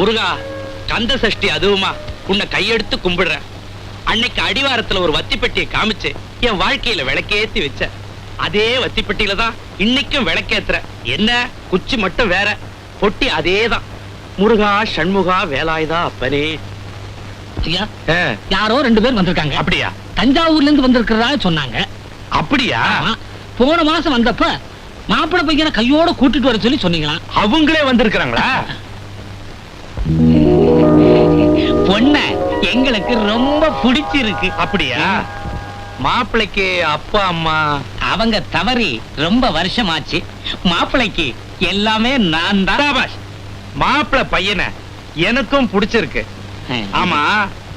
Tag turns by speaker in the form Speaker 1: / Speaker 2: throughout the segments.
Speaker 1: முருகா கந்த சஷ்டி அதுவுமா. உன்னை கையெடுத்து கும்பிடுறேன். அன்னைக்கு அடிவாரத்துல ஒரு வத்தி பெட்டியை காமிச்சு என் வாழ்க்கையில விளக்கேத்தி வச்ச. அதே வத்தி பெட்டியில தான் இன்னைக்கும் விளக்கேத்துற. என்ன? குச்சி மட்டும் வேற. பொட்டி அதேதான். முருகா சண்முகா வேலாயுதா அப்பனே.
Speaker 2: யாரோ ரெண்டு பேர் வந்திருக்காங்க.
Speaker 1: அப்படியா?
Speaker 2: தஞ்சாவூர்ல இருந்து வந்திருக்கிறதா சொன்னாங்க.
Speaker 1: அப்படியா.
Speaker 2: போன மாசம் வந்தப்ப மாப்பிள்ளை பையனை கையோட கூட்டிட்டு வர சொல்லி சொன்னீங்களாம்.
Speaker 1: அவங்களே வந்திருக்கிறாங்களா?
Speaker 2: பொண்ண எங்களுக்கு ரொம்ப பிடிச்சிருக்கு.
Speaker 1: அப்படியா? மாப்பிள்ளைக்கு அப்பா அம்மா?
Speaker 2: அவங்க தவறி ரொம்ப வருஷமாச்சு. மாப்பிள்ளைக்கு எல்லாமே நான் தான்.
Speaker 1: சாபாஷ் மாப்பிள்ளை பையனை எனக்கும் பிடிச்சிருக்கு. ஆமா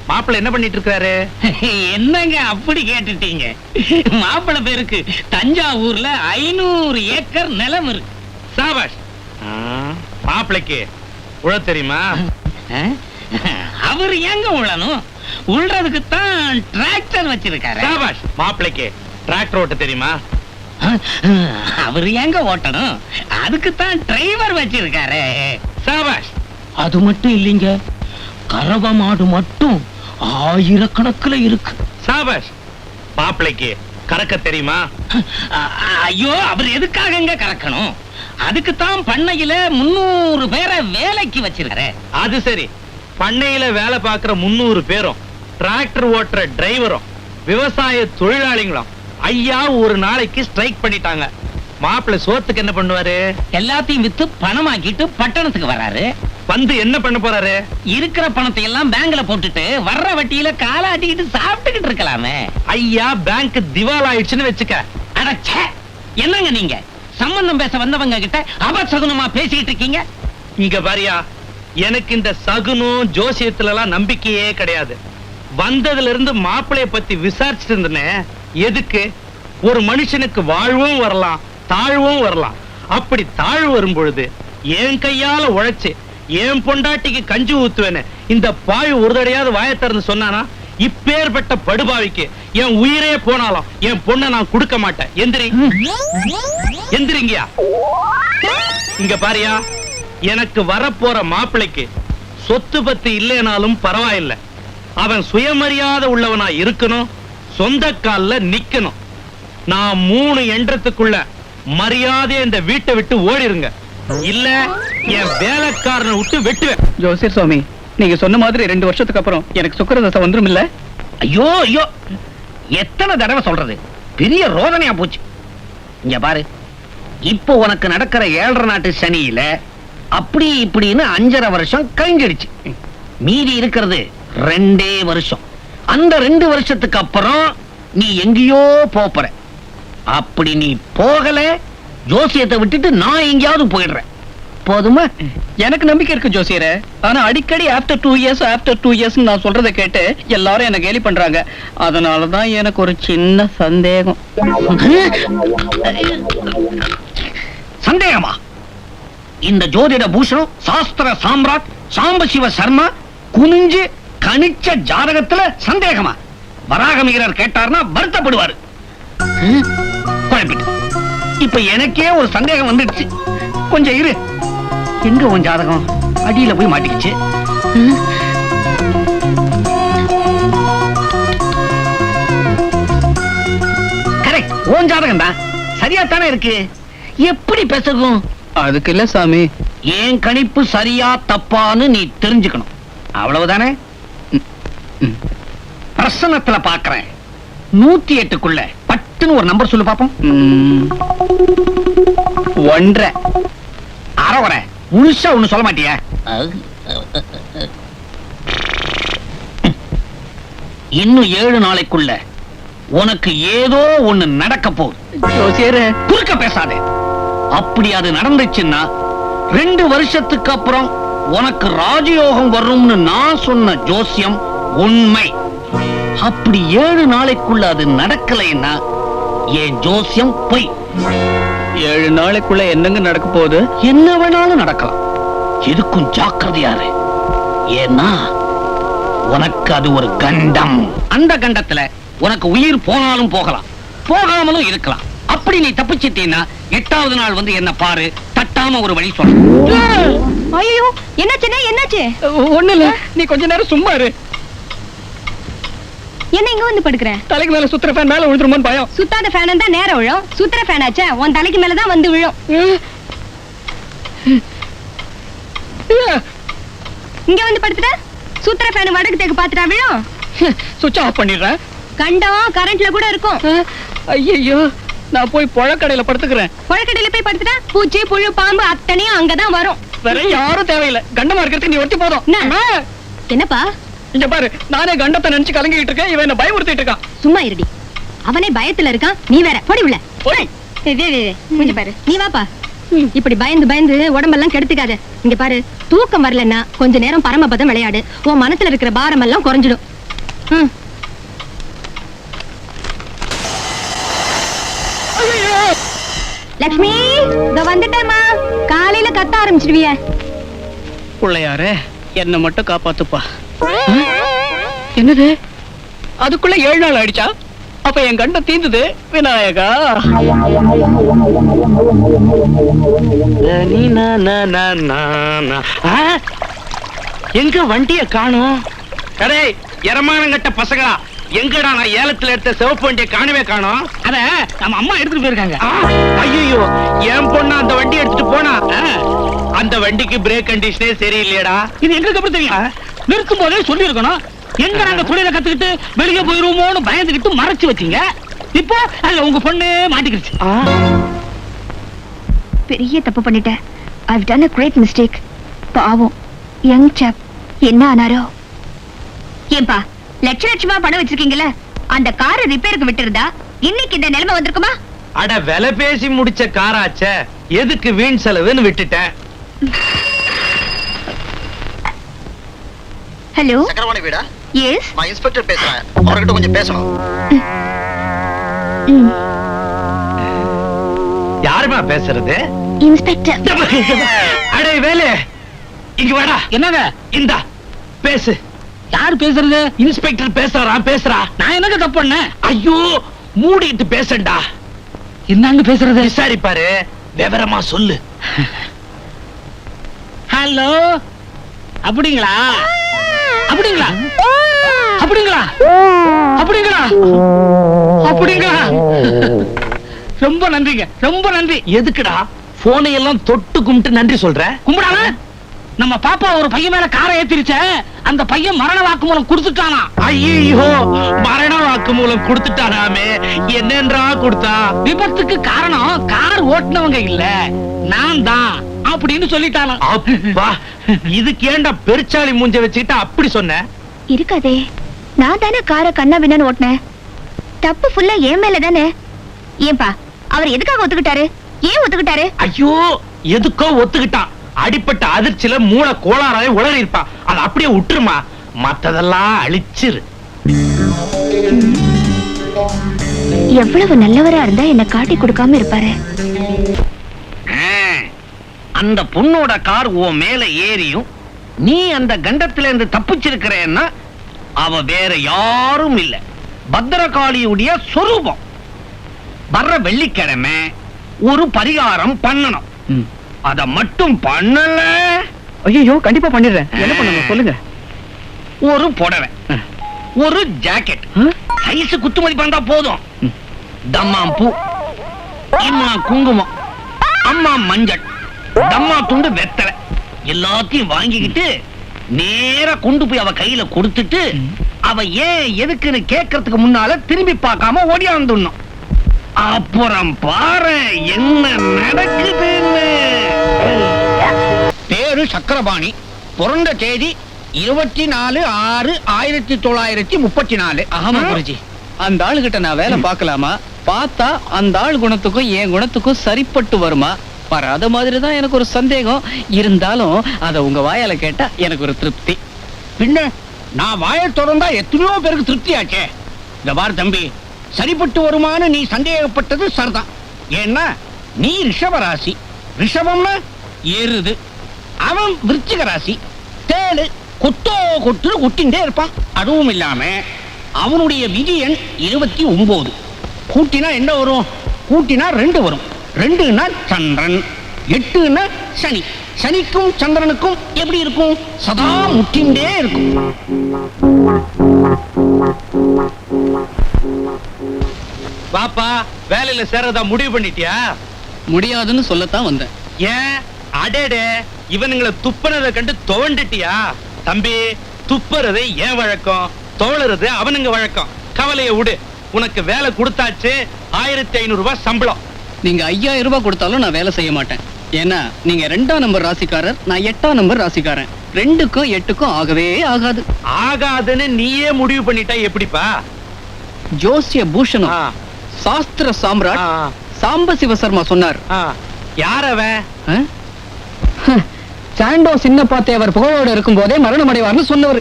Speaker 1: மாப்பிள்ளை என்ன பண்ணிட்டு இருக்காரு
Speaker 2: என்னங்க அப்படி கேட்டுட்டீங்க? மாப்பிள்ளை பேருக்கு தஞ்சாவூர்ல ஐநூறு ஏக்கர் நிலம் இருக்கு.
Speaker 1: சாபாஷ் மாப்பிள்ளைக்கு உழ தெரியுமா?
Speaker 2: அவர் எங்க உழணும்? உள்றதுக்கு தான் டிராக்டர் வச்சிருக்காரு.
Speaker 1: சாபாஷ் மாப்பிள்ளைக்கு டிராக்டர் ஓட்ட தெரியுமா?
Speaker 2: அவர் எங்க ஓட்டணும்? அதுக்கு தான் டிரைவர் வச்சிருக்காரு.
Speaker 1: சாபாஷ்.
Speaker 2: அது மட்டும் இல்லைங்க கறவ மாடு மட்டும் ஆயிரக்கணக்குல இருக்கு.
Speaker 1: சாபாஷ் மாப்பிள்ளைக்கு கறக்க தெரியுமா?
Speaker 2: ஐயோ அவர் எதுக்காகங்க கறக்கணும்? அதுக்கு தான் பண்ணையில முன்னூறு பேரை வேலைக்கு வச்சிருக்காரு.
Speaker 1: அது சரி பண்ணையில வேலை பார்க்கிற முன்னூறு பேரும் டிராக்டர் ஓட்டுற டிரைவரும் விவசாய தொழிலாளிகளும் ஐயா ஒரு நாளைக்கு ஸ்ட்ரைக் பண்ணிட்டாங்க. மாப்பிள்ளை சோத்துக்கு என்ன பண்ணுவாரு?
Speaker 2: எல்லாத்தையும் வித்து பணமாக்கிட்டு பட்டணத்துக்கு வராரு.
Speaker 1: வந்து என்ன பண்ண போறாரு?
Speaker 2: இருக்கிற பணத்தை எல்லாம் பேங்க்ல போட்டுட்டு வர்ற வட்டியில காலாட்டிக்கிட்டு சாப்பிட்டுக்கிட்டு இருக்கலாமே.
Speaker 1: ஐயா பேங்க் திவால் ஆயிடுச்சுன்னு வச்சுக்க.
Speaker 2: அடச்சே என்னங்க நீங்க? சம்பந்தம் பேச வந்தவங்க கிட்ட அபசகுனமா பேசிக்கிட்டு இருக்கீங்க?
Speaker 1: இங்க பாரியா எனக்கு இந்த சகுனம் ஜோசியத்துல எல்லாம் நம்பிக்கையே கிடையாது. வந்ததுல இருந்து மாப்பிளைய பத்தி விசாரிச்சுட்டு இருந்தேன் எதுக்கு? ஒரு மனுஷனுக்கு வாழ்வும் வரலாம் தாழ்வும் வரலாம். அப்படி தாழ்வு வரும் பொழுது என் கையால உழைச்சு என் பொண்டாட்டிக்கு கஞ்சி ஊத்துவேன்னு இந்த பாய் ஒரு தடையாவது வாயை சொன்னானா? இப்பேற்பட்ட படுபாவிக்கு என் உயிரே போனாலும் என் பொண்ணை நான் கொடுக்க மாட்டேன். எந்திரி. எந்திரிங்கயா. இங்க பாரியா. எனக்கு வரப்போற மாப்பிளைக்கு சொத்து பத்து இல்லைனாலும் பரவாயில்லை. அவன் சுயமரியாதை உள்ளவனா இருக்கணும் சொந்த கால்ல நிக்கணும். நான் மூணு எண்ணத்துக்குள்ள மரியாதையா இந்த வீட்டை விட்டு ஓடிருங்க. இல்ல என் வேலைக்காரனை விட்டு வெட்டுவேன்.
Speaker 3: ஜோசியர் சுவாமி நீங்க சொன்ன மாதிரி ரெண்டு வருஷத்துக்கு அப்புறம் எனக்கு சுக்கரதசை வந்துரும் இல்ல?
Speaker 2: ஐயோ ஐயோ எத்தனை தடவை சொல்றது? பெரிய ரோதனையா போச்சு. இங்க பாரு இப்போ உனக்கு நடக்கிற ஏழரை நாட்டு சனியில அப்படி இப்படின்னு அஞ்சரை வருஷம் கழிஞ்சிடுச்சு. மீதி இருக்கிறது ரெண்டே வருஷம். அந்த ரெண்டு வருஷத்துக்கு அப்புறம் நீ எங்கேயோ போற. அப்படி நீ போகல ஜோசியத்தை விட்டுட்டு நான் எங்கேயாவது போயிடுறேன். போதுமா?
Speaker 3: எனக்கு நம்பிக்கை இருக்கு ஜோசியரே. ஆனா அடிக்கடி after two years after two years நான் சொல்றதை கேட்டு எல்லாரும் என்ன கேலி பண்றாங்க. அதனாலதான் எனக்கு ஒரு சின்ன சந்தேகம்.
Speaker 2: சந்தேகமா? இந்த ஜோதிட பூஷணம் சாஸ்திர சாம்ராட் சாம்பசிவ சர்மா குனிஞ்சு கணிச்ச ஜாதகத்துல சந்தேகமா? வராகமீரர் கேட்டார்னா வருத்தப்படுவாரு. குழப்பிட்டு இப்ப எனக்கே ஒரு சந்தேகம் வந்துடுச்சு. கொஞ்சம் இரு. எங்க உன் ஜாதகம்? அடியில போய் மாட்டிக்கிச்சு. கரெக்ட் உன் ஜாதகம் தான் சரியா தானே இருக்கு? எப்படி பேசுறோம்
Speaker 3: அதுக்கு இல்ல சாமி.
Speaker 2: ஏன் கணிப்பு சரியா தப்பான்னு நீ தெரிஞ்சுக்கணும். அவ்வளவுதானே. பிரசனத்துல பாக்குறேன். நூத்தி எட்டுக்குள்ள பட்டுன்னு ஒரு நம்பர் சொல்லு பாப்போம்.
Speaker 3: ஒன்றரை.
Speaker 2: அறவரை. முழுசா ஒண்ணு சொல்ல மாட்டியா? இன்னும் ஏழு நாளைக்குள்ள உனக்கு ஏதோ ஒண்ணு நடக்க போகுது. குறுக்க பேசாதே. அப்படி அது நடந்துச்சுன்னா ரெண்டு வருஷத்துக்கு அப்புறம் உனக்கு ராஜயோகம் வரும்னு நான் சொன்ன ஜோசியம் உண்மை. அப்படி ஏழு நாளைக்குள்ள அது நடக்கலைன்னா என் ஜோசியம் பொய்.
Speaker 3: ஏழு நாளைக்குள்ள என்னங்க நடக்க போகுது?
Speaker 2: என்ன வேணாலும் நடக்கலாம். எதுக்கும் ஜாக்கிரதையாரு ஏன்னா உனக்கு அது ஒரு கண்டம். அந்த கண்டத்துல உனக்கு உயிர் போனாலும் போகலாம். போகாமலும் இருக்கலாம். அப்படி நீ தப்பிச்சிட்டீன்னா எட்டாவது நாள் வந்து என்ன பாரு தட்டாம ஒரு வழி சொல்ல.
Speaker 4: ஐயோ என்னாச்சுண்ணே என்னாச்சு
Speaker 3: ஒண்ணு இல்ல நீ கொஞ்ச நேரம் சும்மா இரு.
Speaker 4: என்ன இங்க வந்து படுக்கிறேன்
Speaker 3: தலைக்கு மேல சுத்துற ஃபேன் மேல விழுந்துருமோன்னு பயம்.
Speaker 4: சுத்தாத ஃபேன் தான் நேரம் விழும். சுத்துற ஃபேன் ஆச்சே உன் தலைக்கு மேல தான் வந்து விழும். இங்க வந்து படுத்துட்ட? சுத்துற ஃபேன் வடக்கு தேக்கு பாத்துட்டா விழும்.
Speaker 3: சுவிட்ச் ஆஃப் பண்ணிடுறேன்.
Speaker 4: கண்டம் கரண்ட்ல கூட இருக்கும்.
Speaker 3: ஐயோ நான் போய் பழக்கடையில படுத்துக்கிறேன்.
Speaker 4: புழக்கடையில போய் படுத்துட்டா? பூச்சி புழு பாம்பு அத்தனையும் அங்கதான் வரும்.
Speaker 3: வேற யாரும் தேவையில்லை. கண்டமா இருக்கிறதுக்கு நீ ஒட்டி போதும்.
Speaker 4: என்னப்பா?
Speaker 3: இங்க பாரு நானே கண்டத்தை நினைச்சு கலங்கிட்டு இருக்கேன். இவன் என்ன பயமுறுத்திட்டு இருக்கான்.
Speaker 4: சும்மா இருடி. அவனே பயத்துல இருக்கான் நீ வேற. போடி உள்ள. கொஞ்சம் பாரு. நீ வாப்பா. இப்படி பயந்து பயந்து உடம்பெல்லாம் கெடுத்துக்காத. இங்க பாரு தூக்கம் வரலன்னா கொஞ்ச நேரம் பரமபதம் விளையாடு. உன் மனசுல இருக்கிற பாரம் எல்லாம் குறைஞ்சிடும். ம். லக்ஷ்மி இதோ வந்துட்டேம்மா. காலையில கத்த ஆரம்பிச்சிடுவிய
Speaker 3: பிள்ளையாரே என்ன மட்டும் காப்பாத்துப்பா. என்னது? அதுக்குள்ள ஏழு நாள் ஆயிடுச்சா? அப்ப என் கண்ட தீந்துது விநாயகா.
Speaker 1: நீ நா நா நா நா நா. ஆ? எங்க வண்டிய காணோம்? அடே எரமானங்கட்ட பசங்களா? எங்கடா நான் ஏலத்துல எடுத்த சிவப்பு வண்டியை காணவே காணோம்?
Speaker 3: அத நம்ம அம்மா எடுத்துட்டு போயிருக்காங்க.
Speaker 1: ஐயோ என் பொண்ணு அந்த வண்டி எடுத்துட்டு போனா? அந்த வண்டிக்கு பிரேக் கண்டிஷனே சரியில்லையடா.
Speaker 3: இது எங்களுக்கு அப்புறம் தெரியும்? நிறுத்தும் போதே சொல்லி இருக்கணும் எங்க நாங்க தொழில கத்துக்கிட்டு வெளியே போயிருவோமோன்னு பயந்துகிட்டு மறைச்சு வச்சீங்க. இப்போ அதுல உங்க பொண்ணு மாட்டிக்கிடுச்சு
Speaker 4: பெரிய தப்பு பண்ணிட்டேன். I've done a great mistake. பாவம். யங் chap என்ன ஆனாரோ? ஏன்பா லட்ச லட்சமா பணம் வச்சிருக்கீங்கல்ல அந்த காரை ரிப்பேருக்கு விட்டிருந்தா இன்னைக்கு இந்த நிலைமை வந்திருக்குமா?
Speaker 1: அட விலை பேசி முடிச்ச காராச்சே எதுக்கு வீண் செலவுன்னு விட்டுட்டேன்.
Speaker 4: ஹலோ
Speaker 5: சக்கரவாணி வீடா?
Speaker 4: எஸ்
Speaker 5: நான் இன்ஸ்பெக்டர் பேசுறேன். அவர்கிட்ட கொஞ்சம் பேசணும்.
Speaker 1: யாருமா பேசுறது?
Speaker 4: இன்ஸ்பெக்டர்
Speaker 1: அடே வேலு இங்க வாடா.
Speaker 3: என்னங்க?
Speaker 1: இந்தா பேசு.
Speaker 3: யார் பேசுறது?
Speaker 1: இன்ஸ்பெக்டர் பேசுறான் பேசுறா.
Speaker 3: நான் என்னங்க தப்பு பண்ணேன்?
Speaker 1: ஐயோ மூடிட்டு பேசண்டா
Speaker 3: என்னங்க பேசுறது?
Speaker 1: விசாரிப்பாரு விவரமா சொல்லு.
Speaker 3: ஹலோ? அப்படிங்களா? அப்படிங்களா? அப்படிங்களா? அப்படிங்களா? அப்படிங்களா? ரொம்ப நன்றிங்க. ரொம்ப நன்றி.
Speaker 1: எதுக்குடா? போனை எல்லாம் தொட்டு கும்பிட்டு நன்றி சொல்ற?
Speaker 3: கும்பிடாம? நம்ம பாப்பா ஒரு பையன் மேல காரை ஏத்திருச்ச அந்த பையன் மரண வாக்குமூலம் கொடுத்துட்டானா?
Speaker 1: ஐயோ மரண வாக்கு மூலம் கொடுத்துட்டாராமே. என்னன்றா கொடுத்தா?
Speaker 3: விபத்துக்கு காரணம் கார் ஓட்டுனவங்க இல்ல. நான் தான் அப்படின்னு சொல்லிட்டானா.
Speaker 1: அப்பா இதுக்கு ஏன்டா பெருச்சாளி மூஞ்ச வச்சுக்கிட்டு அப்படி சொன்ன?
Speaker 4: இருக்காதே. நான் தானே காரை கண்ணா பின்னான்னு ஓட்டினேன். தப்பு ஃபுல்லா என் மேல தானே. ஏன்பா அவர் எதுக்காக ஒத்துக்கிட்டாரு? ஏன் ஒத்துக்கிட்டாரு?
Speaker 1: ஐயோ எதுக்கோ ஒத்துக்கிட்டான். அடிப்பட்ட அதிர்ச்சியில மூளை கோளாறாவே உளறி இருப்பான் அதை அப்படியே விட்டுருமா? மத்ததெல்லாம் அழிச்சிரு.
Speaker 4: எவ்வளவு நல்லவரா இருந்தா என்ன காட்டி கொடுக்காம இருப்பாரு?
Speaker 2: அந்த பொண்ணோட கார் உன் மேல ஏறியும் நீ அந்த கண்டத்துல இருந்து தப்பிச்சிருக்கிறேன்னா அவ வேற யாரும் இல்ல. பத்திரகாளியுடைய சொரூபம். வர்ற வெள்ளிக்கிழமை ஒரு பரிகாரம் பண்ணணும். அத மட்டும் பண்ணல.
Speaker 3: ஐயோ கண்டிப்பா பண்ணிடுறேன். என்ன பண்ணுங்க சொல்லுங்க.
Speaker 2: ஒரு புடவை ஒரு ஜாக்கெட் சைஸ் குத்து மதிப்பு இருந்தா போதும். தம்மாம் பூ இம்மா குங்குமம் அம்மா மஞ்சள் தம்மா துண்டு வெத்தலை. எல்லாத்தையும் வாங்கிக்கிட்டு நேரா கொண்டு போய் அவ கையில கொடுத்துட்டு அவ ஏன் எதுக்குன்னு கேட்கறதுக்கு முன்னால திரும்பி பார்க்காம ஓடியாந்துடணும். அப்புறம் பாரு என்ன நடக்குதுன்னு. பேரு சக்கரபாணி. பிறந்த தேதி இருபத்தி நாலு ஆறு ஆயிரத்தி தொள்ளாயிரத்தி முப்பத்தி நாலு
Speaker 3: ஆமா குருஜி. அந்த ஆளுகிட்ட நான் வேலை பார்க்கலாமா? பார்த்தா அந்த ஆள் குணத்துக்கும் என் குணத்துக்கும் சரிப்பட்டு வருமா? வராத மாதிரி தான் எனக்கு ஒரு சந்தேகம். இருந்தாலும் அத உங்க வாயால கேட்டா எனக்கு ஒரு திருப்தி.
Speaker 2: பின்ன நான் வாயை திறந்தா எத்தனையோ பேருக்கு திருப்தி ஆச்சே இந்த பார் தம்பி சரிப்பட்டு வருமான்னு நீ சந்தேகப்பட்டது சரிதான். ஏன்னா நீ ரிஷப ராசி ரிஷபம்னா ஏறுது. அவன் விருச்சிக ராசி தேடு கொத்தோ கொட்டுன்னு கொட்டின்றே இருப்பான். அதுவும் இல்லாம அவனுடைய விதி எண் இருபத்தி ஒன்பது கூட்டினா என்ன வரும்? கூட்டினா ரெண்டு வரும். ரெண்டுன்னா சந்திரன் எட்டுன்னா சனி. சனிக்கும் சந்திரனுக்கும் எப்படி இருக்கும்? சதா முட்டின்றே இருக்கும்.
Speaker 1: வாப்பா வேலையில சேர்றதா முடிவு பண்ணிட்டியா?
Speaker 3: முடியாதுன்னு சொல்லத்தான் வந்தேன்.
Speaker 1: ஏன்? அடேடே இவனுங்களை துப்புனதை கண்டு துவண்டுட்டியா? தம்பி துப்புறது ஏன் வழக்கம்? தோளுறது அவனுங்க வழக்கம். கவலைய விடு. உனக்கு வேலை கொடுத்தாச்சு ஆயிரத்தி ஐநூறு ரூபாய் சம்பளம்.
Speaker 3: நீங்க ஐயாயிரம் ரூபாய் கொடுத்தாலும் நான் வேலை செய்ய மாட்டேன். ஏன்னா நீங்க ரெண்டாம் நம்பர் ராசிக்காரர் நான் எட்டாம் நம்பர் ராசிக்காரன். ரெண்டுக்கும் எட்டுக்கும் ஆகவே ஆகாது.
Speaker 1: ஆகாதுன்னு நீயே முடிவு பண்ணிட்டா எப்படிப்பா?
Speaker 3: ஜோசிய பூஷணம். சாஸ்திர சாம்ராட் சாம்ப சிவசர்மா சொன்னார்.
Speaker 1: யார் அவன்?
Speaker 3: சாண்டோ சின்னப்பா தேவர் புகழோடு இருக்கும் போதே மரணம் அடைவார்னு சொன்னவர்.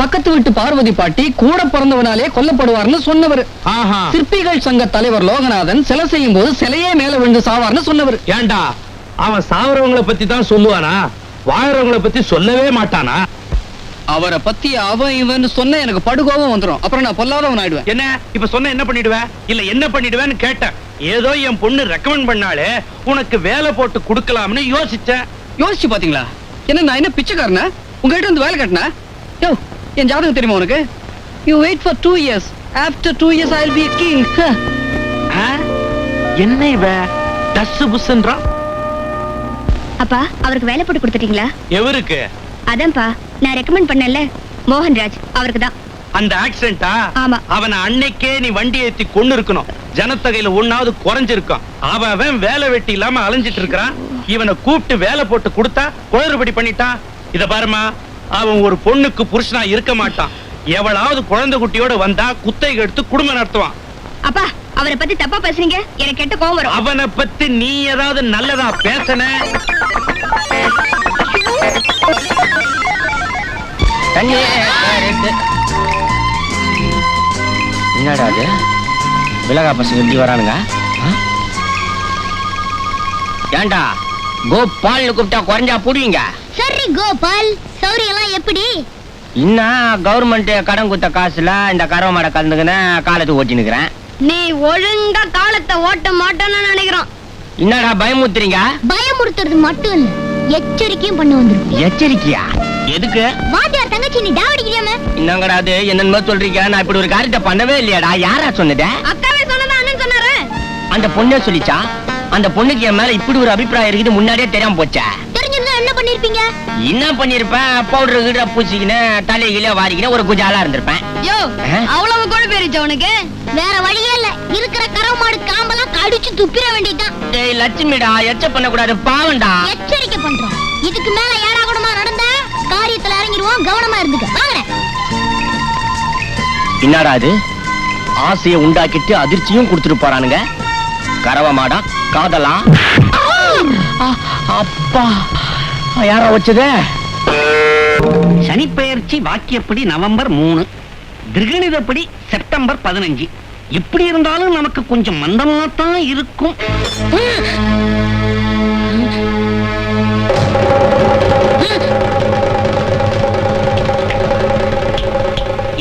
Speaker 3: பக்கத்து வீட்டு பார்வதி பாட்டி கூட பிறந்தவனாலே கொல்லப்படுவார்னு சொன்னவர். சிற்பிகள் சங்க தலைவர் லோகநாதன் சிலை செய்யும் போது சிலையே மேல விழுந்து சாவார்னு சொன்னவர்.
Speaker 1: ஏன்டா அவன் சாவறவங்கள பத்தி தான் சொல்லுவானா? வாழறவங்கள பத்தி சொல்லவே மாட்டானா?
Speaker 3: அவரை பத்தி அவன் இவன் சொன்ன எனக்கு படுகோபம் வந்துரும். அப்புறம் நான் பொல்லாதவன் ஆயிடுவேன்.
Speaker 1: என்ன? இப்ப சொன்ன என்ன பண்ணிடுவ? இல்ல என்ன பண்ணிடுவேன்னு கேட்டேன். ஏதோ என் பொண்ணு ரெக்கமெண்ட் பண்ணாலே உனக்கு வேலை போட்டு கொடுக்கலாம்னு யோசிச்சேன்.
Speaker 3: யோசிச்சு பாத்தீங்களா? என்ன நான் என்ன பிச்சைக்காரனா? உங்ககிட்ட வந்து வேலை கட்டினா? யோ என் ஜாதகம் தெரியுமா உனக்கு? You wait for two years after two years I will be king?
Speaker 1: என்ன இவ? டஸ் புஸ்ன்றான்
Speaker 4: அப்பா அவருக்கு வேலை போட்டு கொடுத்துட்டீங்களா?
Speaker 1: எவருக்கு?
Speaker 4: அதான்ப்பா. நான் ரெக்கமெண்ட் பண்ணல மோகன்ராஜ் அவருக்கு தான்.
Speaker 1: அந்த ஆக்சிடென்டா
Speaker 4: ஆமா.
Speaker 1: அவனை அன்னைக்கே நீ வண்டி ஏத்தி கொண்டு இருக்கணும் ஜனத்தொகையில ஒன்னாவது குறைஞ்சிருக்கும் அவன் அவன் வேலை வெட்டி இல்லாம அலைஞ்சிட்டு இருக்கிறான். இவனை கூப்பிட்டு வேலை போட்டு கொடுத்தா குளறுபடி பண்ணிட்டான் இத பாருமா அவன் ஒரு பொண்ணுக்கு புருஷனா இருக்க மாட்டான். எவளாவது குழந்தை குட்டியோட வந்தா குத்தகை எடுத்து குடும்பம் நடத்துவான்.
Speaker 4: அப்பா அவரை பத்தி தப்பா பேசுறீங்க? எனக்கு கெட்ட கோவம் வரும்.
Speaker 1: அவனை பத்தி நீ ஏதாவது நல்லதா பேசன?
Speaker 2: தண்ணி என்னடா அது? விலகா பசங்க எப்படி வரானுங்க? ஆ? ஏன்டா கோபால்னு கூப்பிட்டா குறைஞ்சா புடுவீங்க?
Speaker 6: சரி கோபால். சௌரியெல்லாம் எப்படி?
Speaker 2: இன்னும் கவர்மெண்ட் கடன் கொடுத்த காசுல இந்த கறவை மாடை கலந்துக்கின காலத்துக்கு ஓட்டினுக்கிறேன்
Speaker 6: நீ ஒழுங்கா காலத்தை ஓட்ட மாட்டோம்னு நினைக்கிறோம்.
Speaker 2: என்னடா பயமுத்துறீங்க
Speaker 6: பயமுறுத்துறது மட்டும் இல்ல. எச்சரிக்கையும் பண்ண வந்துரும்
Speaker 2: எச்சரிக்கையா? எதுக்கு?
Speaker 6: வாத்தியார் தங்கச்சி நீ டாவடிக்கிறியாம
Speaker 2: என்னங்கடா அது? என்னென்னமோ சொல்றீங்க. நான் இப்படி ஒரு காரியத்தை பண்ணவே இல்லையாடா. யாரா சொன்னது?
Speaker 6: அக்காவே சொன்னதா அண்ணன் சொன்னாரு.
Speaker 2: அந்த பொண்ணே சொல்லிச்சா? அந்த பொண்ணுக்கு என் மேல இப்படி ஒரு அபிப்பிராயம் இருக்குது முன்னாடியே தெரியாம போச்சா?
Speaker 6: தெரிஞ்சிருந்தா என்ன பண்ணிருப்பீங்க?
Speaker 2: என்ன பண்ணிருப்பேன்? பவுடர் கீட பூசிக்கின்னு தலையில வாரிக்கின ஒரு குஜாலா இருந்திருப்பேன்.
Speaker 6: யோ? அவ்வளவு கொழுப்பு இருந்துச்சு உனக்கு? வேற வழியே இல்ல. இருக்கிற கறவை மாடு காம்பெல்லாம் கடிச்சு துப்பிட வேண்டியதுதான்.
Speaker 2: டேய் லட்சுமிடா எச்ச பண்ணக்கூடாது பாவம்டா.
Speaker 6: எச்சரிக்கை பண்றோம். இதுக்கு மேல ஏடா கூடமா நடந்தா காரியத்துல இறங்கிடுவோம் கவனமா இருந்துக்க. வாங்க.
Speaker 2: என்னடா அது ஆசையை உண்டாக்கிட்டு அதிர்ச்சியும் கொடுத்துட்டு போறானுங்க. கறவை மாடா காதலா? அப்பா. யாரா வச்சதே? சனிப்பெயர்ச்சி வாக்கியப்படி நவம்பர் மூணு. திருகணிதப்படி செப்டம்பர் பதினஞ்சு. எப்படி இருந்தாலும் நமக்கு கொஞ்சம் மந்தமாத்தான் இருக்கும்.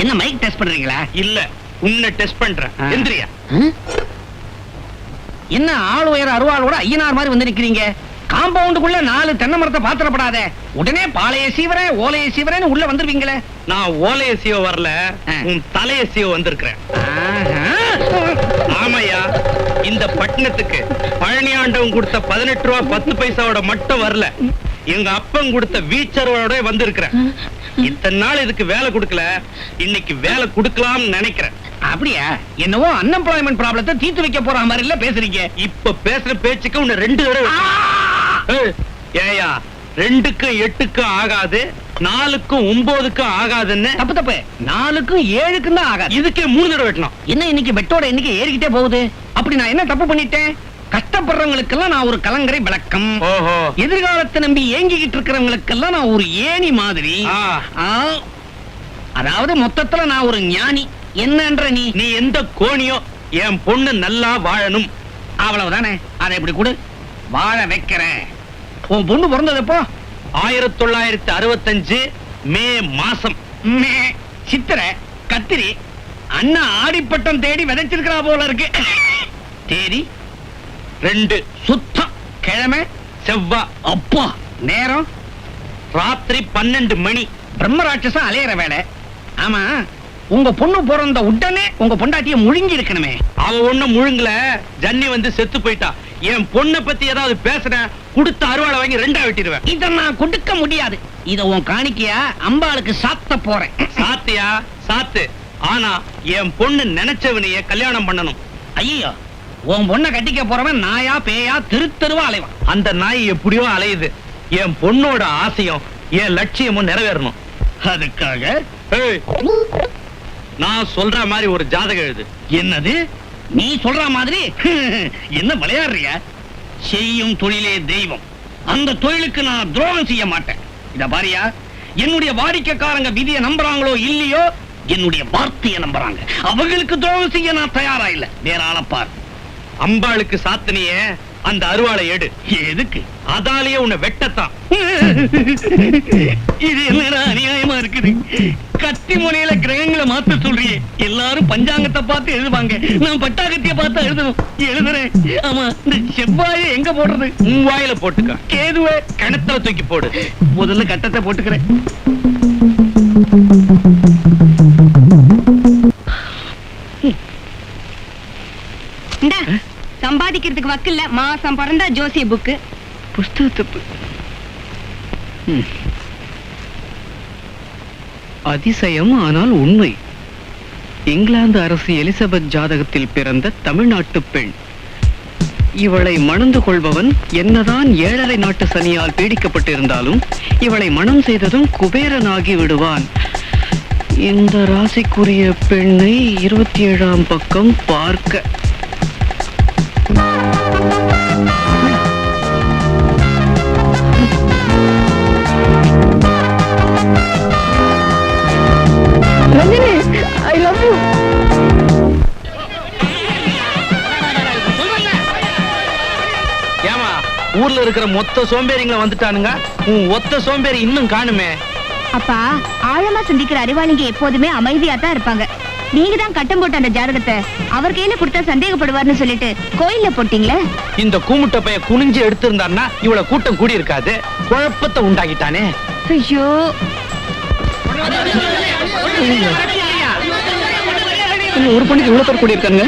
Speaker 2: என்ன மைக் டெஸ்ட் பண்றீங்களா?
Speaker 1: இல்ல உன்னை டெஸ்ட் பண்றேன். எந்திரியா.
Speaker 2: என்ன ஆள் உயர அருவாளோட ஐயனார் மாதிரி வந்து நிக்கிறீங்க? காம்பவுண்டுக்குள்ள நாலு தென்னை மரத்தை பாத்திரப்படாத. உடனே பாளைய சீவரேன் ஓலைய சீவரேன்னு உள்ள வந்துருவீங்களே.
Speaker 1: நான் ஓலைய சிவ வரல. உன் தலைய சிவ வந்திருக்கிறேன். ஆமையா இந்த பட்டணத்துக்கு பழனி ஆண்டவன் கொடுத்த பதினெட்டு ரூபா பத்து பைசாவோட மட்டும் வரல. எங்க அப்பன் கொடுத்த வீச்சரோட வந்திருக்கிறேன். இத்தனை நாள் இதுக்கு வேலை கொடுக்கல இன்னைக்கு வேலை கொடுக்கலாம்னு நினைக்கிறேன்.
Speaker 2: அப்படியா? என்னவோ அன்எம்ப்ளாய்மெண்ட் ப்ராப்ளத்தை தீர்த்து வைக்க போற மாதிரி இல்ல பேசுறீங்க.
Speaker 1: இப்ப பேசுற பேச்சுக்கு உன்னை ரெண்டு தடவை ஏய், ரெண்டுக்கும் எட்டுக்கும் ஆகாது நாலுக்கும் ஒன்பதுக்கும் ஆகாதுன்னு.
Speaker 2: தப்பு தப்பு. நாலுக்கும் ஏழுக்கும் தான் ஆகாது.
Speaker 1: இதுக்கே மூணு தடவை வெட்டணும்.
Speaker 2: என்ன இன்னைக்கு பெட்டோட எண்ணிக்கை ஏறிக்கிட்டே போகுது? அப்படி நான் என்ன தப்பு பண்ணிட்டேன்? கஷ்டப்படுறவங்களுக்கெல்லாம் நான் ஒரு கலங்கரை விளக்கம்.
Speaker 1: ஓஹோ.
Speaker 2: எதிர்காலத்தை நம்பி ஏங்கிக்கிட்டு இருக்கிறவங்களுக்கெல்லாம் நான் ஒரு ஏணி மாதிரி. அதாவது மொத்தத்துல நான் ஒரு ஞானி. என்னன்ற நீ?
Speaker 1: நீ எந்த கோணியோ என் பொண்ணு நல்லா வாழணும்.
Speaker 2: அவ்வளவுதானே. அதை இப்படி கொடு. வாழ வைக்கிறேன். உன் பொண்ணு பிறந்தது எப்போ?
Speaker 1: ஆயிரத்தி தொள்ளாயிரத்தி அறுபத்தஞ்சு மே மாசம்.
Speaker 2: மே, சித்திரை கத்திரி. அண்ணா ஆடிப்பட்டம் தேடி விதைச்சிருக்கிறா போல இருக்கு. தேதி?
Speaker 1: ரெண்டு.
Speaker 2: சுத்தம். கிழமை?
Speaker 1: செவ்வா.
Speaker 2: அப்பா. நேரம்?
Speaker 1: ராத்திரி பன்னெண்டு மணி.
Speaker 2: பிரம்மராட்சசம் அலையிற வேலை. ஆமா. உங்க பொண்ணு பிறந்த உடனே உங்க பொண்டாட்டிய முழுங்கி இருக்கணுமே.
Speaker 1: அவ ஒண்ணு முழுங்கல. ஜன்னி வந்து செத்து போயிட்டா. என் பொண்ணை பத்தி ஏதாவது பேசுறேன் கொடுத்த அருவாளை வாங்கி ரெண்டா வெட்டிடுவேன்.
Speaker 2: இத நான் கொடுக்க முடியாது. இத உன் காணிக்கையா? அம்பாளுக்கு சாத்த போறேன்.
Speaker 1: சாத்தியா? சாத்து. ஆனா என் பொண்ணு நினைச்சவனைய கல்யாணம் பண்ணணும்.
Speaker 2: ஐயோ உன் பொண்ணை கட்டிக்க போறவன் நாயா பேயா திரு தெருவா அலைவான்.
Speaker 1: அந்த நாய் எப்படியோ அலையுது. என் பொண்ணோட ஆசையும் என் லட்சியமும் நிறைவேறணும்.
Speaker 2: அதுக்காக?
Speaker 1: நான் சொல்ற மாதிரி ஒரு ஜாதகம் எழுது.
Speaker 2: என்னது? நீ சொல்ற மாதிரி? என்ன விளையாடுறிய? செய்யும் தொழிலே தெய்வம். அந்த தொழிலுக்கு நான் துரோகம் செய்ய மாட்டேன். இத பாரியா என்னுடைய வாடிக்கைக்காரங்க விதியை நம்புறாங்களோ இல்லையோ என்னுடைய வார்த்தையை நம்புறாங்க. அவங்களுக்கு துரோகம் செய்ய நான் தயாரா இல்ல. வேற ஆளப்பார்
Speaker 1: அம்பாளுக்கு சாத்தனிய அந்த அருவாளை எடு.
Speaker 2: எதுக்கு?
Speaker 1: அதாலேயே உன்னை வெட்டத்தான்.
Speaker 2: இது என்னடா அநியாயமா இருக்குது? கத்தி முனையில கிரகங்களை மாத்த சொல்றியே. எல்லாரும் பஞ்சாங்கத்தை பார்த்து எழுதுவாங்க. நான் பட்டாக்கத்திய பார்த்து எழுதணும். எழுதுறேன். ஆமா இந்த செவ்வாயை எங்க போடுறது?
Speaker 1: உன் வாயில போட்டுக்க.
Speaker 2: கேதுவே
Speaker 1: கிணத்துல தூக்கி போடு.
Speaker 2: முதல்ல கட்டத்தை போட்டுக்கிறேன்.
Speaker 4: இந்தா சம்பாதிக்கிறதுக்கு வக்கில்ல. மாசம் பிறந்தா ஜோசிய புக்கு
Speaker 3: புஸ்தகத்தை அதிசயம் ஆனால் உண்மை. இங்கிலாந்து அரசு எலிசபெத் ஜாதகத்தில் பிறந்த தமிழ்நாட்டு பெண். இவளை மணந்து கொள்பவன் என்னதான் ஏழரை நாட்டு சனியால் பீடிக்கப்பட்டிருந்தாலும் இவளை மணம் செய்ததும் குபேரனாகி விடுவான். இந்த ராசிக்குரிய பெண்ணை இருபத்தி ஏழாம் பக்கம் பார்க்க.
Speaker 1: ஊர்ல இருக்கிற மொத்த சோம்பேறிங்களை வந்துட்டானுங்க. உன் ஒத்த சோம்பேறி இன்னும் காணுமே.
Speaker 4: அப்பா ஆழமா சிந்திக்கிற அறிவாளிங்க எப்போதுமே அமைதியா தான் இருப்பாங்க. நீங்க தான் கட்டம் போட்ட அந்த ஜாதகத்தை அவர் கையில கொடுத்தா சந்தேகப்படுவார்னு சொல்லிட்டு கோயில்ல போட்டீங்களே?
Speaker 1: இந்த கூமுட்ட பைய குனிஞ்சு எடுத்திருந்தான்னா இவ்வளவு கூட்டம் கூடி இருக்காது குழப்பத்தை உண்டாக்கிட்டானே.
Speaker 4: ஐயோ.
Speaker 3: ஒரு பொண்ணுக்கு இவ்வளவு பேர் கூடி இருக்காங்க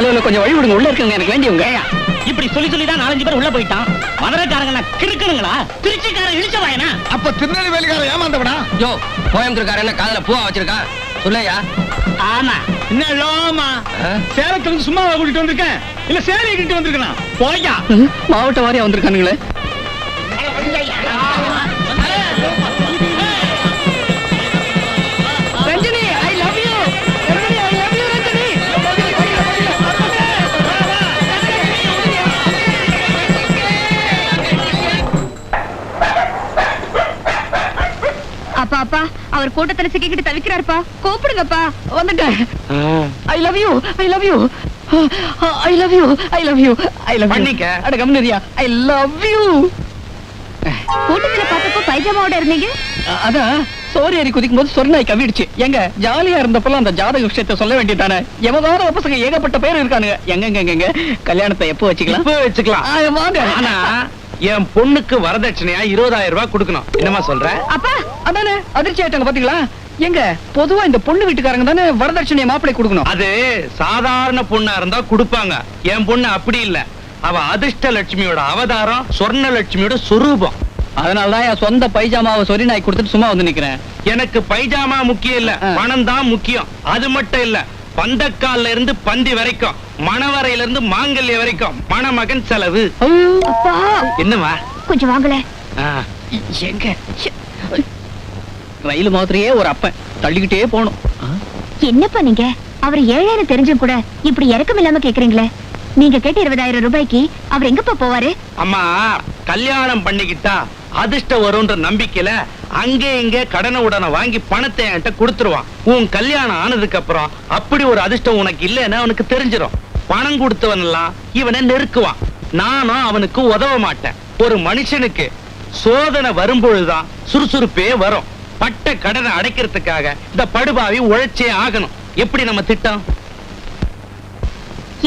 Speaker 3: ஹலோ கொஞ்சம் வழி விடுங்க. உள்ள இருக்குங்க. எனக்கு வேண்டியவங்க.
Speaker 2: இப்படி சொல்லி சொல்லி தான் நாலஞ்சு பேர் உள்ள போயிட்டான். மதுரைக்காரங்க கிறுக்கணுங்களா? திருச்சிக்காரன் இழிச்ச வாயனா?
Speaker 5: அப்ப திருநெல்வேலிக்காரன் ஏமாந்தவனா?
Speaker 2: யோ கோயம்புத்தூர்காரன் என்ன காதுல பூவா வச்சிருக்கான் சொல்லையா? ஆமா.
Speaker 3: என்ன லோமா சேலத்துல இருந்து சும்மா கூட்டிட்டு வந்திருக்கேன்? இல்ல சேலையை கிட்ட வந்திருக்கேன்? போயா மாவட்ட வாரியா வந்திருக்கானுங்களே.
Speaker 4: அவர் கூட்டத்துல சிக்கிக்கிட்டு தவிக்கிறாருப்பா. கூப்பிடுங்கப்பா.
Speaker 3: வந்துட்டேன். I love you I love you I love you I love you I love
Speaker 1: பண்ணிக்க.
Speaker 3: அட கம்னரியா ஐ லவ் யூ
Speaker 4: கூட்டத்துல பார்த்தப்போ பைஜாமாவோட இருந்தீங்க?
Speaker 3: அதான் ஏறி குதிக்கும் போது சொர்ணாய் கவிடுச்சு. எங்க? ஜாலியா இருந்தப்பெல்லாம் அந்த ஜாதக விஷயத்தை சொல்ல வேண்டியதானே? எவதான பசங்க ஏகப்பட்ட பேர் இருக்கானுங்க. எங்க எங்க எங்க, எங்க கல்யாணத்தை எப்போ வச்சுக்கலாம்?
Speaker 1: இப்ப வச்சுக்கலாம் ஆனா என் பொண்ணுக்கு வரதட்சணையா இருபதாயிரம் ரூபாய் கொடுக்கணும். என்னமா சொல்ற?
Speaker 4: அப்பா
Speaker 3: அதானே? அதிர்ச்சி ஆயிட்டாங்க பாத்தீங்களா? எங்க? பொதுவா இந்த பொண்ணு வீட்டுக்காரங்க தானே வரதட்சணையை மாப்பிளை கொடுக்கணும்.
Speaker 1: அது சாதாரண பொண்ணா இருந்தா கொடுப்பாங்க. என் பொண்ணு அப்படி இல்ல. அவ அதிர்ஷ்ட லட்சுமியோட அவதாரம் சொர்ண லட்சுமியோட சொரூபம்.
Speaker 3: அதனாலதான் என் சொந்த பைஜாமாவை சொரி நாய் கொடுத்துட்டு சும்மா வந்து நிக்கிறேன்.
Speaker 1: எனக்கு பைஜாமா முக்கியம் இல்ல. பணம் தான் முக்கியம். அது மட்டும் இல்ல. பந்தக்கால்ல இருந்து பந்தி வரைக்கும் மணவரையில இருந்து மாங்கல்ய வரைக்கும் மணமகன் செலவு. என்னவா
Speaker 4: கொஞ்சம் வாங்கல
Speaker 3: எங்க? ரயில் மாதிரியே ஒரு அப்பன். தள்ளிக்கிட்டே போகணும்.
Speaker 4: என்னப்பா நீங்க? அவர் ஏழைன்னு தெரிஞ்சும் கூட இப்படி இறக்கம் இல்லாம கேக்குறீங்களே. நீங்க கேட்ட இருபதாயிரம் ரூபாய்க்கு அவர் எங்கப்பா போவாரு?
Speaker 1: அம்மா கல்யாணம் பண்ணிக்கிட்டா அதிர்ஷ்டம் வரும்ன்ற நம்பிக்கையில அங்கே இங்கே கடனை உடனே வாங்கி பணத்தை என்கிட்ட கொடுத்துருவான். உன் கல்யாணம் ஆனதுக்கு அப்புறம் அப்படி ஒரு அதிர்ஷ்டம் உனக்கு இல்லைன்னா அவனுக்கு தெரிஞ்சிடும் பணம் கொடுத்தவன் எல்லாம் இவனை நெருக்குவான். நானும் அவனுக்கு உதவ மாட்டேன். ஒரு மனுஷனுக்கு சோதனை வரும்பொழுதுதான் சுறுசுறுப்பே வரும். பட்ட கடனை அடைக்கிறதுக்காக இந்த படுபாவி உழைச்சே ஆகணும். எப்படி நம்ம திட்டம்?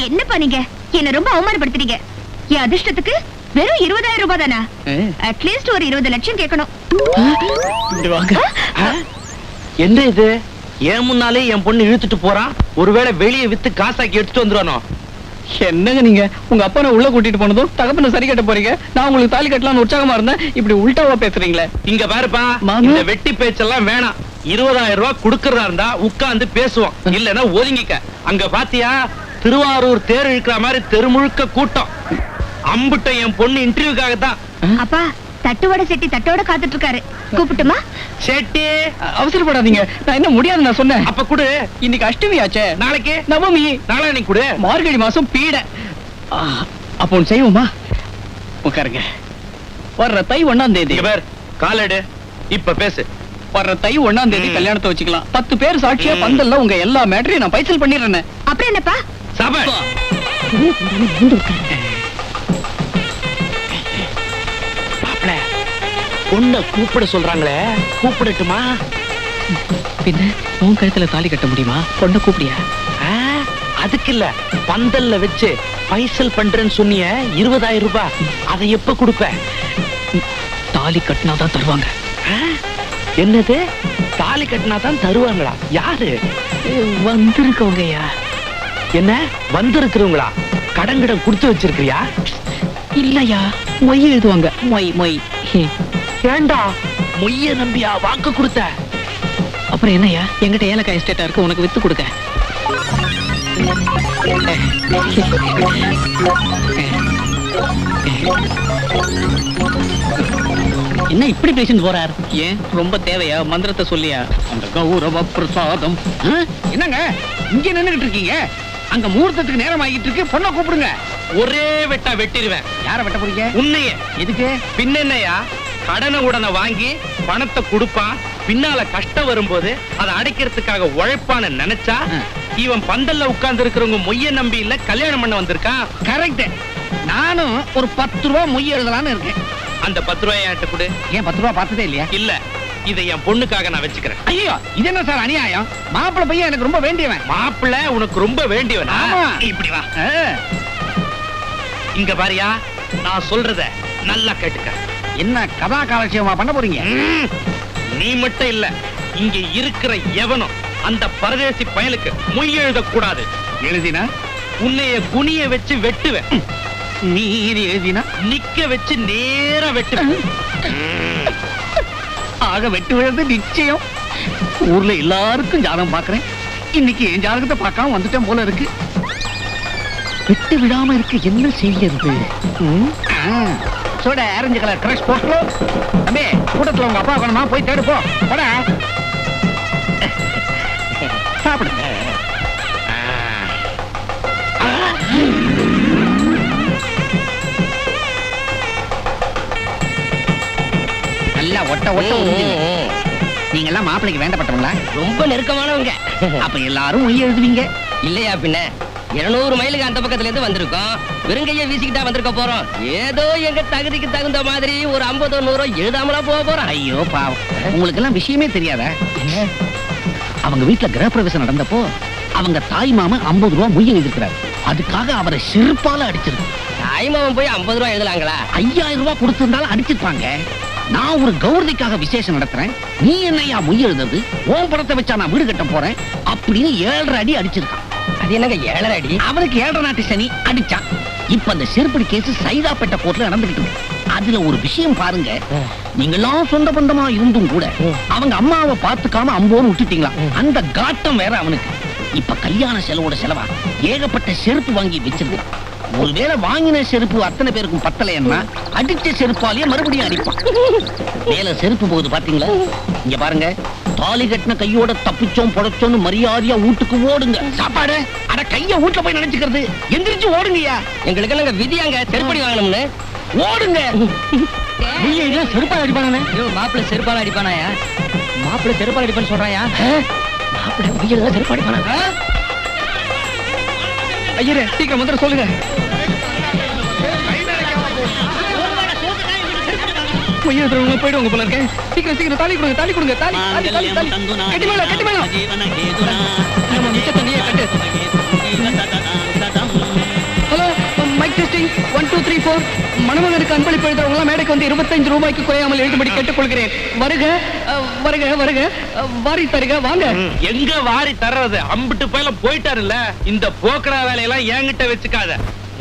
Speaker 4: என்ன நீங்க? என்ன ரொம்ப அவமானப்படுத்துறீங்க. என் அதிர்ஷ்டத்துக்கு வெறும் இருபதாயிரம் ரூபாய் தானா? அட்லீஸ்ட் ஒரு இருபது லட்சம் கேட்கணும்.
Speaker 1: என்ன இது? ஏன் முன்னாலே என் பொண்ணு இழுத்துட்டு போறான். ஒருவேளை வெளியே வித்து காசாக்கி எடுத்துட்டு வந்துருவானோ?
Speaker 3: என்னங்க நீங்க? உங்க அப்பா நான் உள்ள கூட்டிட்டு போனதும் தகப்பன சரி கட்ட போறீங்க? நான் உங்களுக்கு தாலி கட்டலாம்னு உற்சாகமா இருந்தேன். இப்படி உல்டாவா பேசுறீங்களே.
Speaker 1: இங்க பாருப்பா. இந்த வெட்டி பேச்செல்லாம் வேணாம். இருபதாயிரம் ரூபாய் குடுக்கறதா இருந்தா உட்கார்ந்து பேசுவோம். இல்லன்னா ஒதுங்கிக்க. அங்க பாத்தியா? திருவாரூர் தேர் இழுக்கிற மாதிரி தெரு முழுக்க கூட்டம். அம்புட்ட என் பொண்ணு இன்டர்வியூக்காக தான்.
Speaker 4: அப்பா தட்டுவடை செட்டி தட்டோட காத்துட்டு இருக்காரு கூப்பிட்டுமா?
Speaker 1: செட்டி.
Speaker 3: அவசரப்படாதீங்க. நான் என்ன முடியாது நான் சொன்னேன்.
Speaker 1: அப்ப குடு.
Speaker 3: இன்னைக்கு அஷ்டமி ஆச்சே.
Speaker 1: நாளைக்கு?
Speaker 3: நவமி.
Speaker 1: நாளை நீ குடு.
Speaker 3: மார்கழி மாசம் பீட. அப்போ செய்வோமா? உட்காருங்க. வர்ற தை ஒண்ணாம் தேதி.
Speaker 1: பேர். காலடு இப்ப பேசு.
Speaker 3: வர்ற தை ஒண்ணாம் தேதி. கல்யாணத்தை வச்சுக்கலாம். பத்து பேர் சாட்சியா. பந்தல்ல உங்க எல்லா மேட்டரையும் நான் பைசல் பண்ணிடுறேன்.
Speaker 4: அப்புறம் என்னப்பா?
Speaker 1: சபை. பொண்ண கூப்பிட சொல்றாங்களே. கூப்பிடட்டுமா?
Speaker 3: பின்ன உன் கழுத்துல தாலி கட்ட முடியுமா? பொண்ணை கூப்பிடியா?
Speaker 1: அதுக்கு இல்ல. பந்தல்ல வச்சு பைசல் பண்றேன்னு சொன்னிய இருபதாயிரம் ரூபாய். அதை எப்ப கொடுப்ப?
Speaker 3: தாலி கட்டினா தான் தருவாங்க
Speaker 1: என்னது? தாலி கட்டினா தான் தருவாங்களா? யாரு?
Speaker 3: வந்திருக்கவங்கய்யா.
Speaker 1: என்ன? வந்திருக்கிறவங்களா? கடன் கிடம் கொடுத்து வச்சிருக்கிறியா?
Speaker 3: இல்லையா? மொய் எழுதுவாங்க. மொய் மொய்.
Speaker 1: ஏண்டா? மொய்ய நம்பியா வாக்கு கொடுத்த?
Speaker 3: அப்புறம் என்னய்யா? எங்கிட்ட ஏலக்காய் எஸ்டேட்டா இருக்கு உனக்கு வித்து கொடுக்க. என்ன இப்படி பேசிட்டு போறார்? ஏன்? ரொம்ப தேவையா? மந்திரத்தை சொல்லியா? அந்த கௌரவ பிரசாதம்.
Speaker 2: என்னங்க? இங்க நின்னுகிட்டு இருக்கீங்க? அங்க முகூர்த்தத்துக்கு நேரம் ஆகிட்டு இருக்கு. பொண்ணை கூப்பிடுங்க.
Speaker 1: ஒரே வெட்டா வெட்டிடுவேன்.
Speaker 2: யார வெட்ட போறீங்க?
Speaker 1: உன்னைய.
Speaker 2: எதுக்கு?
Speaker 1: பின்னென்னையா கடனை உடனே வாங்கி பணத்தை கொடுப்பான் பின்னால கஷ்டம் வரும்போது அதை அடைக்கிறதுக்காக உழைப்பான்னு நினைச்சா. இவன் பந்தல்ல உட்கார்ந்து இருக்கிறவங்க மொய்ய நம்பி இல்ல கல்யாணம் பண்ண வந்திருக்கான்
Speaker 2: கரெக்ட் நானும் ஒரு பத்து ரூபா மொய் எழுதலாம்னு இருக்கேன்.
Speaker 1: அந்த பத்து ரூபாய் என்கிட்ட கொடு.
Speaker 2: ஏன் பத்து ரூபா பார்த்ததே இல்லையா?
Speaker 1: இல்ல இதை என் பொண்ணுக்காக நான் வச்சுக்கிறேன்.
Speaker 2: ஐயோ இது என்ன சார் அநியாயம்? மாப்பிள்ளை பையன் எனக்கு ரொம்ப வேண்டியவன்.
Speaker 1: மாப்பிள்ளை உனக்கு ரொம்ப வேண்டியவனா. இப்படி வா. இங்க பாரியா நான் சொல்றத நல்லா கேட்டுக்க.
Speaker 2: என்ன கதா காலட்சியமா பண்ண போறீங்க?
Speaker 1: நீ மட்டும் இல்ல இங்க இருக்கிற எவனும் அந்த பரதேசி பயலுக்கு மொய் எழுதக்கூடாது.
Speaker 2: எழுதினா?
Speaker 1: உன்னைய குனிய வச்சு வெட்டுவேன்.
Speaker 2: நீர் எழுதினா?
Speaker 1: நிக்க வச்சு நேரா வெட்டுவேன்.
Speaker 2: ஆக வெட்டு விழுறது நிச்சயம் ஊர்ல எல்லாருக்கும் ஜாதகம் பாக்குறேன் இன்னைக்கு என் ஜாதகத்தை பார்க்காம வந்துட்டேன் போல இருக்கு. விட்டு விடாம இருக்கு என்ன செய்யறது? சோட ஆரஞ்சு கலர் கிரஷ் போட்டு தம்பி கூட்டத்துல உங்க அப்பா வேணுமா? போய் தேடு போ. போடா சாப்பிடுங்க நல்லா ஒட்ட ஒட்ட. நீங்க எல்லாம் மாப்பிள்ளைக்கு வேண்டப்பட்டவங்களா?
Speaker 7: ரொம்ப நெருக்கமானவங்க.
Speaker 2: அப்ப எல்லாரும் மொய் எழுதுவீங்க.
Speaker 7: இல்லையா பின்ன? இருநூறு மைலுக்கு அந்த பக்கத்துல இருந்து வந்திருக்கோம். வெறுங்கைய வீசிக்கிட்டா வந்திருக்க போறோம். ஏதோ எங்க தகுதிக்கு தகுந்த மாதிரி ஒரு ஐம்பதோ நூறோ எழுதாமலா போக போறோம்.
Speaker 2: ஐயோ பாவம். உங்களுக்கு எல்லாம் விஷயமே தெரியாதா? அவங்க வீட்டுல கிரகப்பிரவேசம் நடந்தப்போ அவங்க தாய் மாமன் ஐம்பது ரூபா மொய் எழுதிருக்கிறாரு. அதுக்காக அவரை செருப்பால அடிச்சிருக்கு.
Speaker 7: தாய்மாமன் போய் ஐம்பது ரூபாய் எழுதலாங்களா?
Speaker 2: ஐயாயிரம் ரூபாய் கொடுத்திருந்தாலும் அடிச்சிருப்பாங்க. நான் ஒரு கௌரதிக்காக விசேஷம் நடத்துறேன். நீ என்னையா மொய் எழுதுறது? உன் படத்தை வச்சா நான் வீடு கட்ட போறேன். அப்படின்னு ஏழரை அடி அடிச்சிருக்கான்.
Speaker 7: அது என்னங்க ஏழரை அடி?
Speaker 2: அவனுக்கு ஏழரை நாட்டு சனி அடிச்சான் இப்ப அந்த செருப்படி கேஸ் சைதாப்பேட்டை கோர்ட்ல நடந்துகிட்டு அதுல ஒரு விஷயம் பாருங்க. நீங்களாம் சொந்த பந்தமா இருந்தும் கூட அவங்க அம்மாவை பார்த்துக்காம அம்போன்னு விட்டுட்டீங்களா? அந்த காட்டம் வேற அவனுக்கு. இப்ப கல்யாண செலவோட செலவா? ஏகப்பட்ட செருப்பு வாங்கி வச்சிருக்கான். ஒருவேளை வாங்கின செருப்பு அத்தனை பேருக்கும் பத்தலைன்னா அடிச்ச செருப்பாலேயே மறுபடியும் அடிப்பான். மேல செருப்பு போகுது பாத்தீங்களா? இங்க பாருங்க. தாலி கட்டின கையோட தப்பிச்சோம் புடைச்சோன்னு மரியாதையா வீட்டுக்கு ஓடுங்க. சாப்பாடு? அட கைய வீட்டுல போய் நினைச்சுக்கிறது. எந்திரிச்சு ஓடுங்கய்யா.
Speaker 7: எங்களுக்கு எல்லாம் விதியாங்க செருப்படி வாங்கணும்னு.
Speaker 2: ஓடுங்க. செருப்பா அடிப்பானே?
Speaker 7: மாப்பிள்ளை செருப்பால அடிப்பானாயா? மாப்பிள்ளை செருப்பால அடிப்பான்னு சொல்றாயா? மாப்பிள்ளை உயிரை செருப்பு அடிப்பானா?
Speaker 3: ஐயரே சீக்கிரம் மந்திரம் சொல்லுங்க. மொய் எழுதுறவங்க போயிடுவாங்க போல இருக்கேன். சீக்கிரம் சீக்கிரம் தாலி கொடுங்க தாலி கொடுங்க தாலி தாலி தாலி தாலி. கட்டி மேல கட்டி மேல ஆமா மிச்ச தண்ணியே கட்டு. Hello mic testing one two three four மணமகனுக்கு அன்பளிப்பு எழுதுறவங்க மேடைக்கு வந்து இருபத்தஞ்சு ரூபாய்க்கு குறையாமல் எழுதும்படி கேட்டுக்கொள்கிறேன். வருக வருக வருக வாரி தருக வாங்க.
Speaker 1: எங்க வாரி தர்றது? அம்பிட்டு போயில போயிட்டாருல்ல. இந்த போக்குற வேலையெல்லாம் என்கிட்ட வச்சுக்காத.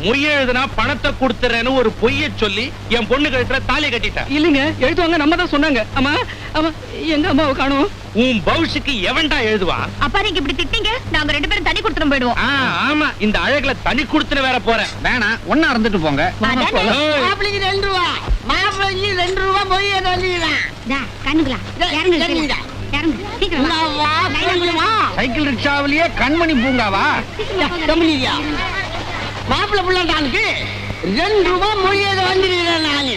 Speaker 1: மொய் எழுதுனா பணத்தை கொடுத்துறேன்னு ஒரு பொய்ய சொல்லி என் பொண்ணு கழுத்துல தாலி கட்டிட்டேன்.
Speaker 3: இல்லைங்க எழுதுவாங்க நம்ம தான் சொன்னாங்க. ஆமா ஆமா எங்க அம்மாவை காணும்?
Speaker 1: உன் பவுஷுக்கு எவன்டா எழுதுவான்?
Speaker 8: அப்பா நீங்க இப்படி திட்டீங்க நாங்க ரெண்டு பேரும் தனி கொடுத்துட்டு போயிடுவோம்.
Speaker 1: ஆமா இந்த அழகுல தனி கொடுத்துட்டு வேற போறேன்.
Speaker 2: வேணாம் ஒன்னா இருந்துட்டு போங்க.
Speaker 7: மாப்பிளைக்கு ரெண்டு ரூபா. மாப்பிளைக்கு ரெண்டு ரூபா போய்
Speaker 8: கண்ணுங்களா
Speaker 2: சைக்கிள் ரிக்ஷாவிலேயே கண்மணி பூங்காவா?
Speaker 7: கம்பெனியா மாப்பிள்ளை பிள்ளைட்டானுக்கு ரெண்டு ரூபா மொழியத வந்துருக்கிறேன் நானு.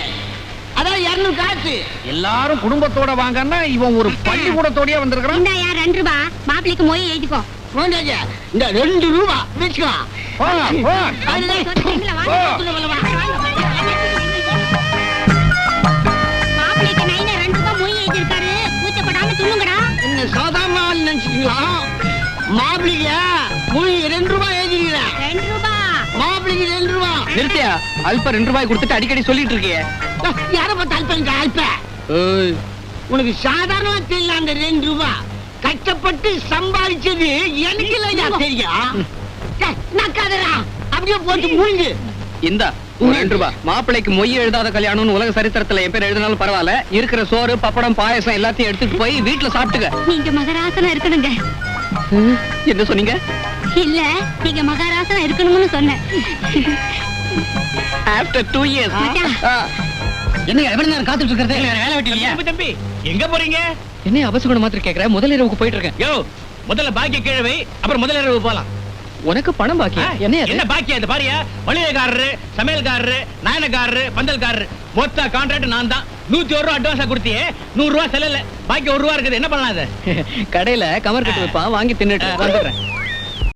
Speaker 7: அதான் இரநூறு காசு.
Speaker 2: எல்லாரும் குடும்பத்தோட வாங்கன்னா இவன் ஒரு பள்ளிக்கூடத்தோடயே வந்திருக்கிறான்.
Speaker 8: இந்தாயா ரெண்டு ரூபா மாப்பிளைக்கு மொய் எழுதிக்கோ.
Speaker 7: இந்த ரெண்டு ரூபா வச்சுக்கோ.
Speaker 2: போ, போ.
Speaker 8: சொல்றீங்களா? வாங்க.
Speaker 2: போ.
Speaker 8: மாப்பிளைக்கு நைனா ரெண்டு ரூபா மொய் எழுதிருக்காரு கூச்சப்படாம சொல்லுங்கடா
Speaker 7: என்ன சாதாரண ஆள் நினைச்சிட்டீங்களா மாப்பிள்ளைக்கு மொழி ரெண்டு ரூபா எழுதிக்கிறேன்
Speaker 8: ரெண்டு ரூபா
Speaker 3: நிறுத்தியா? அல்ப ரெண்டு ரூபாய் கொடுத்துட்டு அடிக்கடி சொல்லிட்டு இருக்கியே.
Speaker 7: யார பார்த்து அல்பங்க அல்ப? உனக்கு சாதாரணமா தெரியல அந்த ரெண்டு ரூபா. கஷ்டப்பட்டு சம்பாதிச்சது எனக்கு இல்லையா தெரியும் அப்படியே போட்டு மூழ்கு.
Speaker 3: இந்தா ரெண்டு ரூபாய் மாப்பிளைக்கு மொய் எழுதாத கல்யாணம்னு உலக சரித்திரத்துல என் பேர் எழுதினாலும் பரவாயில்ல. இருக்கிற சோறு பப்படம் பாயசம் எல்லாத்தையும் எடுத்துட்டு போய் வீட்டுல சாப்பிட்டுக்க.
Speaker 8: நீங்க மகராசனா இருக்கணுங்க.
Speaker 3: என்ன சொன்னீங்க?
Speaker 8: இல்ல நீங்க மகாராசனா இருக்கணும்னு சொன்னேன்.
Speaker 3: After two years.
Speaker 2: என்னங்க எவ்வளவு நேரம் காத்துட்டு இருக்கிறது?
Speaker 3: வேலை வெட்டி இல்லையா?
Speaker 1: தம்பி, எங்க போறீங்க?
Speaker 3: என்ன அவசகுணம் மாத்திரம் கேக்குற? முதல் இரவுக்கு போயிட்டு இருக்கேன்.
Speaker 1: யோ முதல்ல பாக்கிய கிழவை அப்புறம் முதல்ல இரவு போலாம்.
Speaker 3: உனக்கு பணம் பாக்கி என்ன
Speaker 1: என்ன பாக்கியா இது? பாரியா? மளிகைக்காரரு சமையல்காரரு நாயனக்காரரு பந்தல்காரரு. மொத்த கான்ட்ராக்ட் நான் தான். நூத்தி ஒரு ரூபா அட்வான்ஸா கொடுத்தியே நூறு ரூபா செல்லல பாக்கி ஒரு ரூபா இருக்குது என்ன பண்ணலாம் அது?
Speaker 3: கடையில கமர் கட்டு வைப்பான் வாங்கி தின்னுட்டு வந்துடுறேன்.